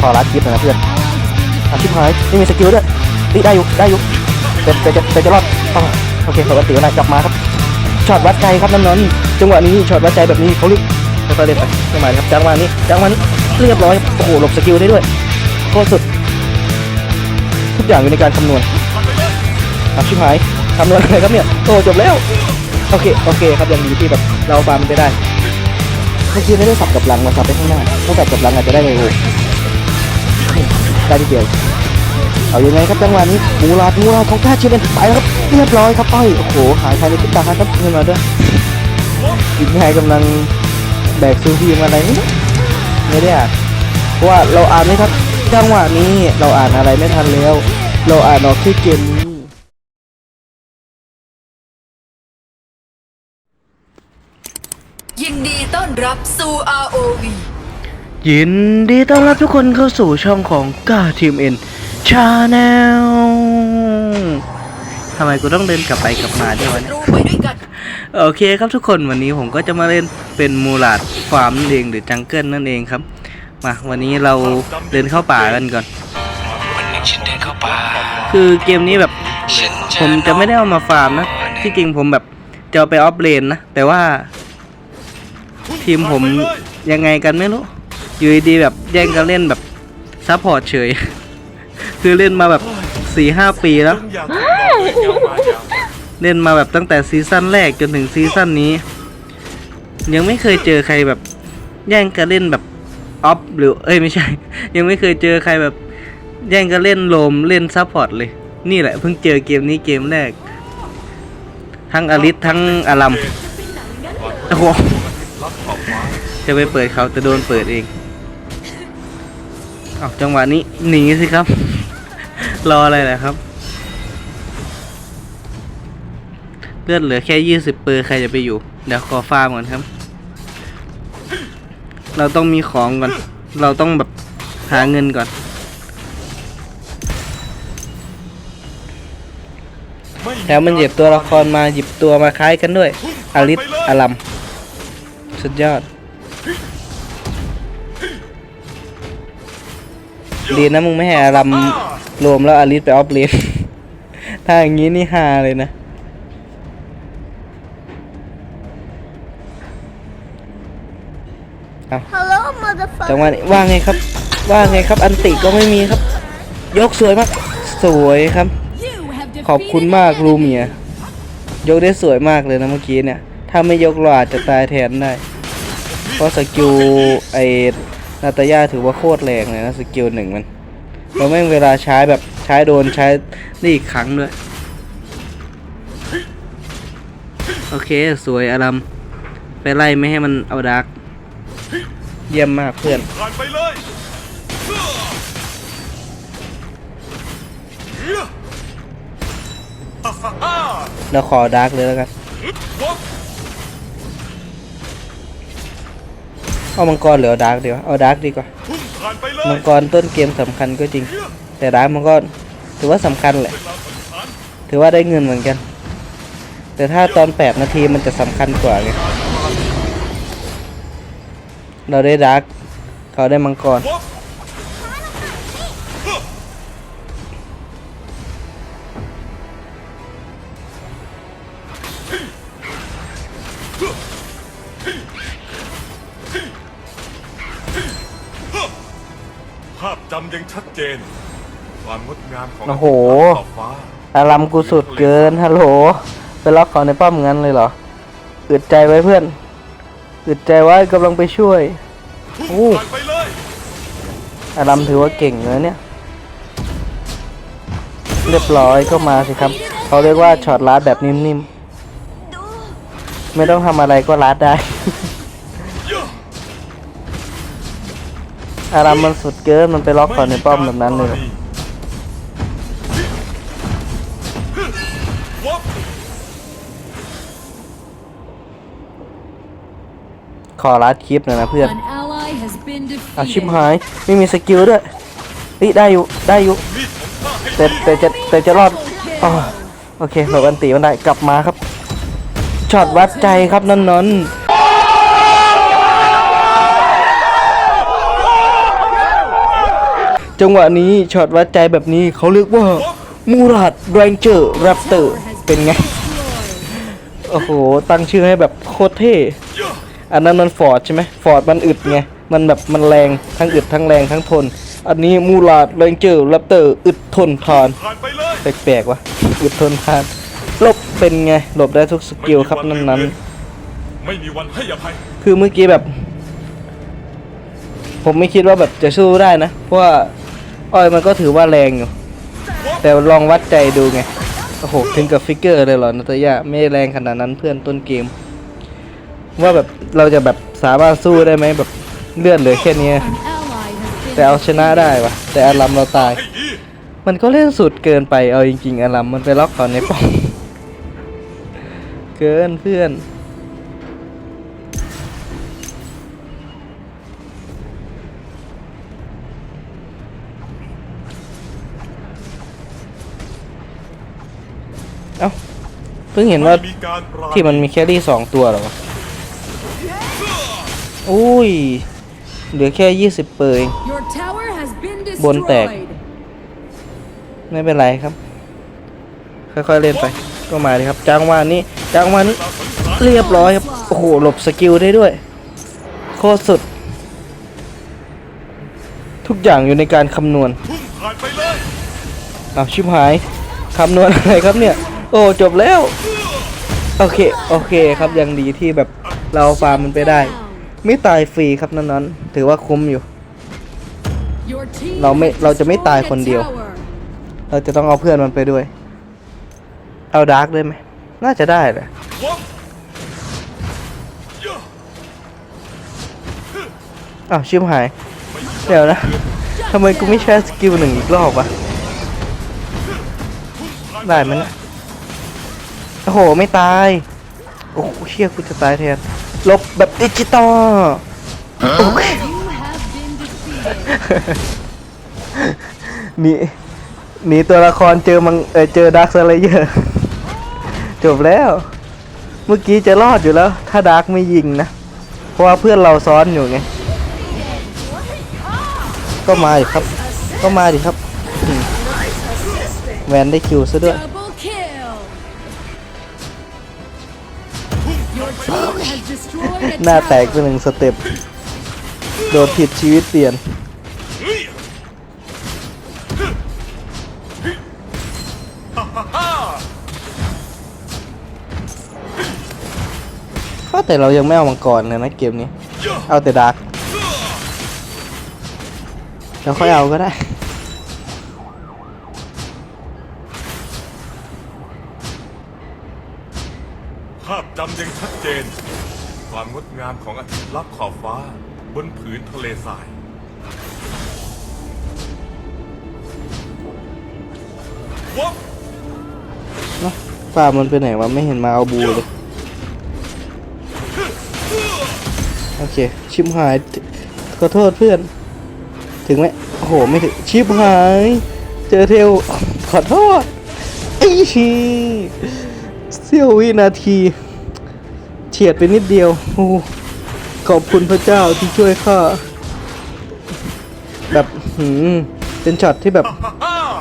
ขอรัดคลิปหน่อยนะเพื่อนอาชิบหายไม่มีสกิลด้วยตีได้อยู่ได้อยู่แต่แต่จะแต่จะรอดอ๋อโอเคปกติวันไหนกลับมาครับช็อตวัดใจครับน้องๆจังหวะนี้ช็อตวัดใจแบบนี้เขาเรียกค่อยๆเล่นไปจังหวะนี้ครับจังหวะนี้จังหวะนี้เรียบร้อยโอ้โหหลบสกิลได้ด้วยโคตรสุด ทุกอย่างอยู่ในการคำนวณอาชิบหายคำนวณอะไรครับเนี่ยโอ้จบแล้วโอเคโอเคครับยังดีที่แบบเราบามันไปได้เมื่อกี้ไม่ได้สับกับหลังมาสับไปข้างหน้าถ้าสับกับหลังอาจจะได้เลยโอ้ ได้ทีเดียวเอายังไงครับจังหวะนี้มูลาดมูลาดของท่าชิเป็นไปแล้วครับเรียบร้อยครับป้อยโอ้โหหายภายในพริบตาครับเงินมาด้วยอีกไงกำลังแบกซูพีมาอะไรไม่ไม่ได้อ่านเพราะว่าเราอ่านไม่ทันจังหวะนี้เราอ่านอะไรไม่ทันแล้ว เราอ่านออกที่เกมนี้ยินดีต้อนรับสู่ ROV ยินดีต้อนรับทุกคนเข้าสู่ช่องของกาทีมเอ็นชาแนลทำไมกูต้องเดินกลับไปกลับมาด้วยวะเนี่ยโอเคครับทุกคนวันนี้ผมก็จะมาเล่นเป็นมูลาดฟาร์มนั่นเองหรือจังเกิลนั่นเองครับ มาวันนี้เราเดินเข้าป่ากันก่อน วันนึ่งฉันเดินเข้าป่า คือเกมนี้แบบผมจะไม่ได้เอามาฟาร์มนะ ที่จริงผมแบบจะเอาไปออฟเลนนะ แต่ว่า ทีมผมยังไงกันไม่รู้ อยู่ดีๆแบบแย่งกันเล่นแบบซัพพอร์ตเฉย คือเล่นมาแบบสี่ห้าปีแล้ว เล่นมาแบบตั้งแต่ซีซั่นแรกจนถึงซีซั่นนี้ ยังไม่เคยเจอใครแบบ แย่งกันเล่นแบบออฟหรือเอ้ยไม่ใช่ ยังไม่เคยเจอใครแบบ แย่งกันเล่นโลมเล่นซัพพอร์ตเลย นี่แหละเพิ่งเจอเกมนี้เกมแรก ทั้งอลิสทั้งอารัมโอ้โหจะไปเปิดเขาจะโดนเปิดเอง เอาจังหวะนี้หนีสิครับ รออะไรแหละครับ เลือดเหลือแค่ยี่สิบเปอร์ใครจะไปอยู่ เดี๋ยวขอฟาร์มก่อนครับ เราต้องมีของก่อน เราต้องแบบหาเงินก่อนแถมมันหยิบตัวละครมาหยิบตัวมาคล้ายกันด้วยอลิสอารัม สุดยอด ดีนะมึงไม่ให้อารัมรวมแล้วอลิสไปออฟเลน ถ้าอย่างนี้นี่ฮาเลยนะ Hello, motherfucker. จังหวะนี้ว่าไงครับ ว่าไงครับ อันติก็ไม่มีครับ ยกสวยมาก สวยครับ ขอบคุณมากลูเมีย ยกได้สวยมากเลยนะเมื่อกี้เนี่ย ถ้าไม่ยกเราอาจจะตายแทนได้ เพราะสกิลไอ้ นาตาย่าถือว่าโคตรแรงเลยนะสกิลหนึ่งมันแล้วแม่งเวลาใช้แบบใช้โดนใช้ได้อีกครั้งด้วย โอเคสวยอารัมไปไล่ไม่ให้มันเอาดาร์กเยี่ยมมากเพื่อนผ่านไปเลยเราขอดาร์กเลยแล้วกัน เอามังกรหรือเอาดาร์กดีวะเอาดาร์กดีกว่าพุ่งผ่านไปเลมัยงกรต้นเกมสำคัญก็จริง แต่ดาร์กมันก็ถือว่าสำคัญแหละ ถือว่าได้เงินเหมือนกัน แต่ถ้าตอน 8 นาทีมันจะสำคัญกว่าไงเราได้ดาร์กเขาได้มังกร ยังชัดเจน ความงดงามของโอ้โห ขอบฟ้าอารมกูสุดเกินฮัลโหลไปล็อกเขาในป้อมงั้นเลยเหรออึดใจไว้เพื่อนอึดใจไว้กำลังไปช่วยพุ่งโอ้ ผ่านไปเลยอารัมถือว่าเก่งเลยเนี่ย เรียบร้อยก็มาสิครับเขาเรียกว่าช็อตลัดแบบนิ่มๆไม่ต้องทำอะไรก็ลัดได้ อารัมมันสุดเกินมันไปล็อกก่อนในป้อมแบบนั้นเลยขอลัดคลิปหน่อยนะเพื่อน An ally has been อาชิบ defeated. หายไม่มีสกิลด้วยนี่ได้อยู่ได้อยู่แต่แต่จะแต่จะรอดอ๋อโอเคหลบอันตีมันได้กลับมาครับช็อตวัดใจครับนนนน จังหวะนี้ช็อตวัดใจแบบนี้เขาเรียกว่ามูราดแรงเจอร์แรปเตอร์เป็นไง โอ้โห ตั้งชื่อให้แบบโคตรเท่ อันนั้นมันฟอร์ดใช่ไหมฟอร์ดมันอึดไง มันแบบมันแรงทั้งอึดทั้งแรงทั้งทน อันนี้มูราดแรงเจอร์แรปเตอร์อึดทนทานผ่านไปเลยแปลกๆวะอึดทนทานหลบเป็นไงหลบได้ทุกสกิลครับนั้นๆไม่มีวันให้อภัยคือเมื่อกี้แบบ ผมไม่คิดว่าแบบจะสู้ได้นะ เพราะว่า อ้อยมันก็ถือว่าแรงอยู่ แต่ลองวัดใจดูไง โอ้โห ถึงกับฟิกเกอร์เลยเหรอนาตยาไม่แรงขนาดนั้นเพื่อนต้นเกม ว่าแบบเราจะแบบสามารถสู้ได้ไหมแบบเลื่อนเหลือแค่นี้ แต่เอาชนะได้วะแต่อารัมเราตาย มันก็เล่นสุดเกินไปเอาจริงๆอารัมมันไปล็อกเขาในป้อมเกินเพื่อน เอ้าเพิ่งเห็นว่าไม่มีการปราณีที่มันมีแครี่สองตัวเหรอวะอุ้ยเหลือแค่ยี่สิบเปอร์เอง Your tower has been บนแตก destroyed. ไม่เป็นไรครับ ค่อยๆเล่นไป ก็มาเลยครับจังหวะนี้จังหวะนี้เรียบร้อยครับโอ้โหหลบสกิลได้ด้วย โคตรสุด ทุกอย่างอยู่ในการคำนวณพุ่งผ่านไปเลยอ้าวชิบหายคำนวณอะไรครับเนี่ย โอ้จบแล้ว โอเค โอเคครับยังดีที่แบบเราฟาร์มมันไปได้ ไม่ตายฟรีครับนั้นๆ ถือว่าคุ้มอยู่ เราไม่เราจะไม่ตายคนเดียว เราจะต้องเอาเพื่อนมันไปด้วย เอาดาร์กได้ไหมน่าจะได้แหละอ้าวชิบหาย เดี๋ยวนะทำไมกูไม่ใช้สกิลหนึ่งอีกรอบวะได้ไหมนะ โอ้โห ไม่ตาย โอ้โหเชี่ยกูจะตายแทนลบแบบดิจิตอลโอเค You have been defeated. หนีหนีตัวละครเจอมังเออเจอดาร์คสเลเยอร์จบแล้ว เมื่อกี้จะรอดอยู่แล้ว ถ้าดาร์กไม่ยิงนะ เพราะว่าเพื่อนเราซ้อนอยู่ไง ก็มาดิครับ ก็มาดิครับอืมแวนได้คิวซะด้วย หน้าแตกไปหนึ่งสเต็ป โดนผิดชีวิตเปลี่ยน ก็แต่เรายังไม่เอามังกรเลยนะเกมนี้ เอาแต่ดาร์กเราค่อยเอาก็ได้ภาพจำยังชัดเจน ความงดงามของอาทิตย์ลับขอบฟ้า บนผืนทะเลทราย วับเนาะฟาร์มมันไปไหนวะไม่เห็นมาเอาบูเลย โอเค ชิมหาย ขอโทษเพื่อน ถึงไหมโอ้โห ไม่ถึง ชิปหาย เจอเทล ขอโทษไอ้ชีเสี้ยววินาที เฉียดไปนิดเดียวโอ้ขอบคุณพระเจ้าที่ช่วยข้าแบบหืมเป็นช็อตที่แบบ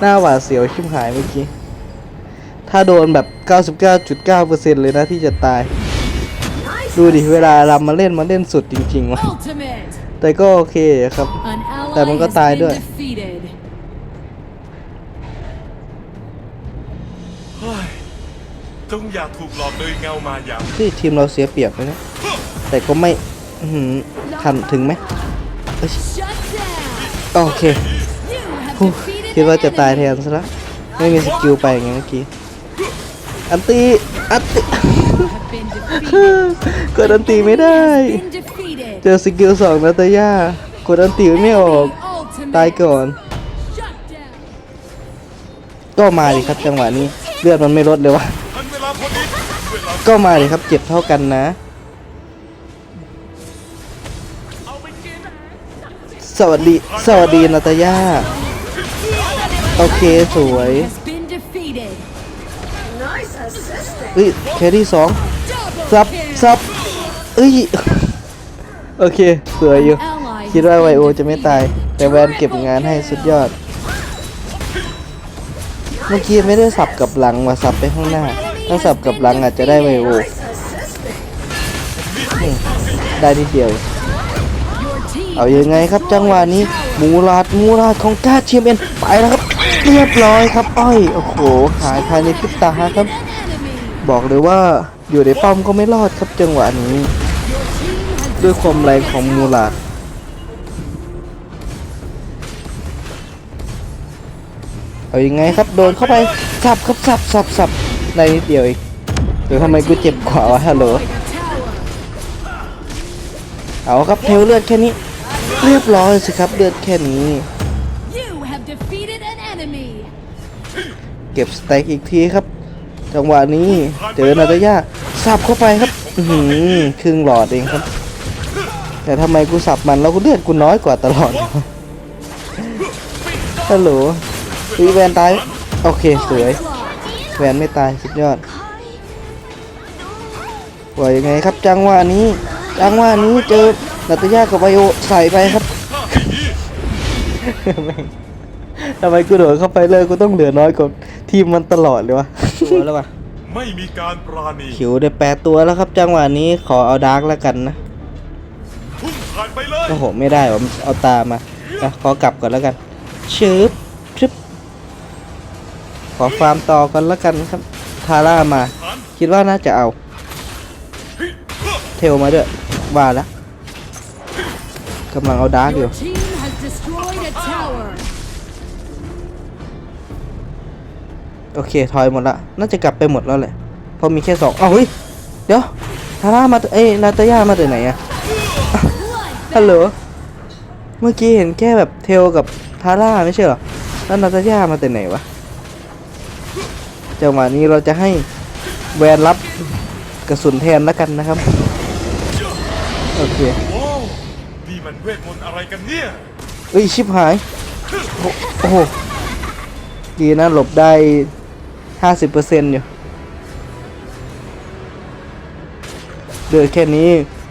หน้าหวาดเสียวชิบหายเมื่อกี้ ถ้าโดนแบบ 99.9%เลยนะที่จะตาย ดูดิเวลาเรามาเล่นมาเล่นสุดจริงๆวะ Ultimate. แต่ก็โอเคครับ An แต่มัน ally ก็ has ตาย been ด้วย จงอย่าถูกหลอกโดยเงามายาที่ทีมเราเสียเปรียบเลยนะ แต่ก็ไม่อื้อหือทันถึงไหมเอ้ย Shut down. โอเค You have ฮู้ defeated คิดว่า an จะตายแท enemy. นซะแล้วไม่มีสกิลไปอย่างเงี้ยเมื่อกี้ อันตี อันตี Have been defeated. กดอันตีไม่ได้ Been defeated. เจอสกิลสองนาตาย่ากดอันตีไม่ออก Ultimate. ตายก่อน Shut down. ก็มาดิครับจังหวะนี้ เลือดมันไม่ลดเลยวะ ก็มาดิครับเจ็บเท่ากันนะสวัสดีสวัสดีนาตาย่าโอเคสวยเฮ้ยแครี่สองซับซับเอ้ยโอเคสวยอยู่คิดว่าไวโอจะไม่ตาย แต่แวนเก็บงานให้สุดยอด เมื่อกี้ไม่ได้สับกับหลังมาสับไปข้างหน้า ถ้าสับกับหลังอาจจะได้ไวโอได้นิดเดียว เอาอยังไงครับจังหวะนี้มูลาดมูลาดของกาเชียมเอ็นไปแล้วครับเรียบร้อยครับ อ้อยโอ้โหหายภายในพริบตาครับ บอกเลยว่าอยู่ในป้อมก็ไม่รอดครับจังหวะนี้ ด้วยความแรงของมูลาดเอาอยังไงครับโดนเข้าไปสับครับสับสับสับ ในนิดเดียวเองเดี๋ยวทำไมกูเจ็บกว่าวะฮัลโหล destroyed a tower. เอาครับเทลเลือดแค่นี้ เรียบร้อยสิครับเลือดแค่นี้ You have defeated an enemy. เก็บสเต็กอีกทีครับ จังหวะนี้เจอนาตายาสับเข้าไปครับอือหือครึ่งหลอดเองครับ แต่ทำไมกูสับมันแล้วกูเลือดกูน้อยกว่าตลอดฮัลโหลวีแวนตายโอเคสวย แวนไม่ตายสุดยอดว่ายังไงครับจังหวะนี้ จังหวะนี้เจอนาตายากับไบโอใส่ไปครับแม่งทำไมกูโดดเข้าไปเลยกูต้องเหลือน้อยกว่าทีมมันตลอดเลยวะตัวแล้ววะไม่มีการปราณีขิวได้แปดตัวแล้วครับ จังหวะนี้ขอเอาดาร์กแล้วกันนะพุ่งผ่านไปเลยโอ้โหไม่ได้ผมเอาตามาอะขอกลับก่อนแล้วกันชึบชึบข อฟาร์มต่อกันแล้วกันครับ ทาร่ามา คิดว่าน่าจะเอา เทลมาด้วยว่าแล้วกำลังเอาดาร์กอยู่ Your team has destroyed a tower. โอเค ถอยหมดละ น่าจะกลับไปหมดแล้วแหละเพราะมีแค่สองอ้าวเฮ้ย เดี๋ยว ทาร่ามา เอ้ย นาตาย่ามาจากไหนอะฮัลโหล เมื่อกี้เห็นแค่แบบเทลกับทาร่าไม่ใช่เหรอ แล้วนาตาย่ามาแต่ไหนวะ จังหวะนี้เราจะให้แวนรับกระสุนแทนแล้วกันนะครับ โอเคโอ้นี่มันเวทมนต์อะไรกันเนี่ยเอ้ยชิบหายโอ้โอ้โห ดีนะหลบได้ห้าสิบเปอร์เซ็นต์อยู่เดือแค่นี้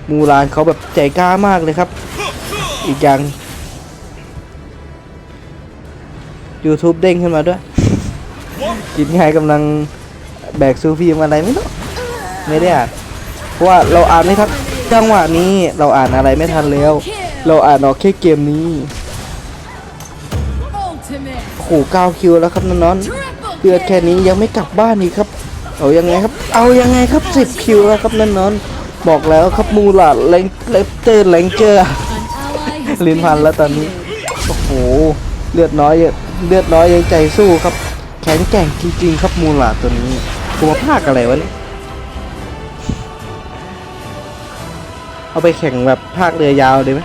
มูรานเขาแบบใจกล้ามากเลยครับ อีกอย่าง YouTube เด้งขึ้นมาด้วย กินง่ายกำลังแบกซูฟีมอะไรไม่รู้ไม่ได้อ่านเพราะว่าเราอ่านไม่ทันจังหวะนี้เราอ่านอะไรไม่ทันแล้ว เราอ่านออกแค่เกมนี้ Ultimate. โอ้โหเก้าคิวแล้วครับน้องเลือดแค่นี้ยังไม่กลับบ้านอีกครับ เอายังไงครับ เอายังไงครับสิบคิวแล้วครับน้องบอกแล้วครับมูลาดเลงเลฟเตอร์เลงเจอร์ลินพันแล้วตอนนี้โอ้โหเลือดน้อยเลือดน้อยยังใจสู้ครับ ข็งแกร่งจริงๆ ครับมูลาดตัวนี้กูมาพากอะไรวะเนี่ยเอาไปแข่งแบบภาคเรือยาวดีไหม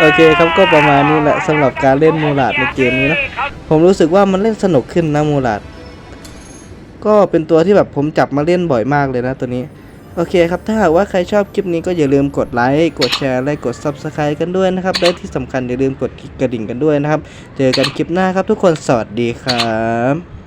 โอเคครับก็ประมาณนี้แหละสำหรับการเล่นมูลาดในเกมนี้นะผมรู้สึกว่ามันเล่นสนุกขึ้นนะมูลาดก็เป็นตัวที่แบบผมจับมาเล่นบ่อยมากเลยนะตัวนี้ โอเคครับ ถ้าหากว่าใครชอบคลิปนี้ก็อย่าลืมกดไลค์กดแชร์และกด Subscribe กันด้วยนะครับ และที่สำคัญอย่าลืมกดกระดิ่งกันด้วยนะครับ เจอกันคลิปหน้าครับทุกคนสวัสดีครับ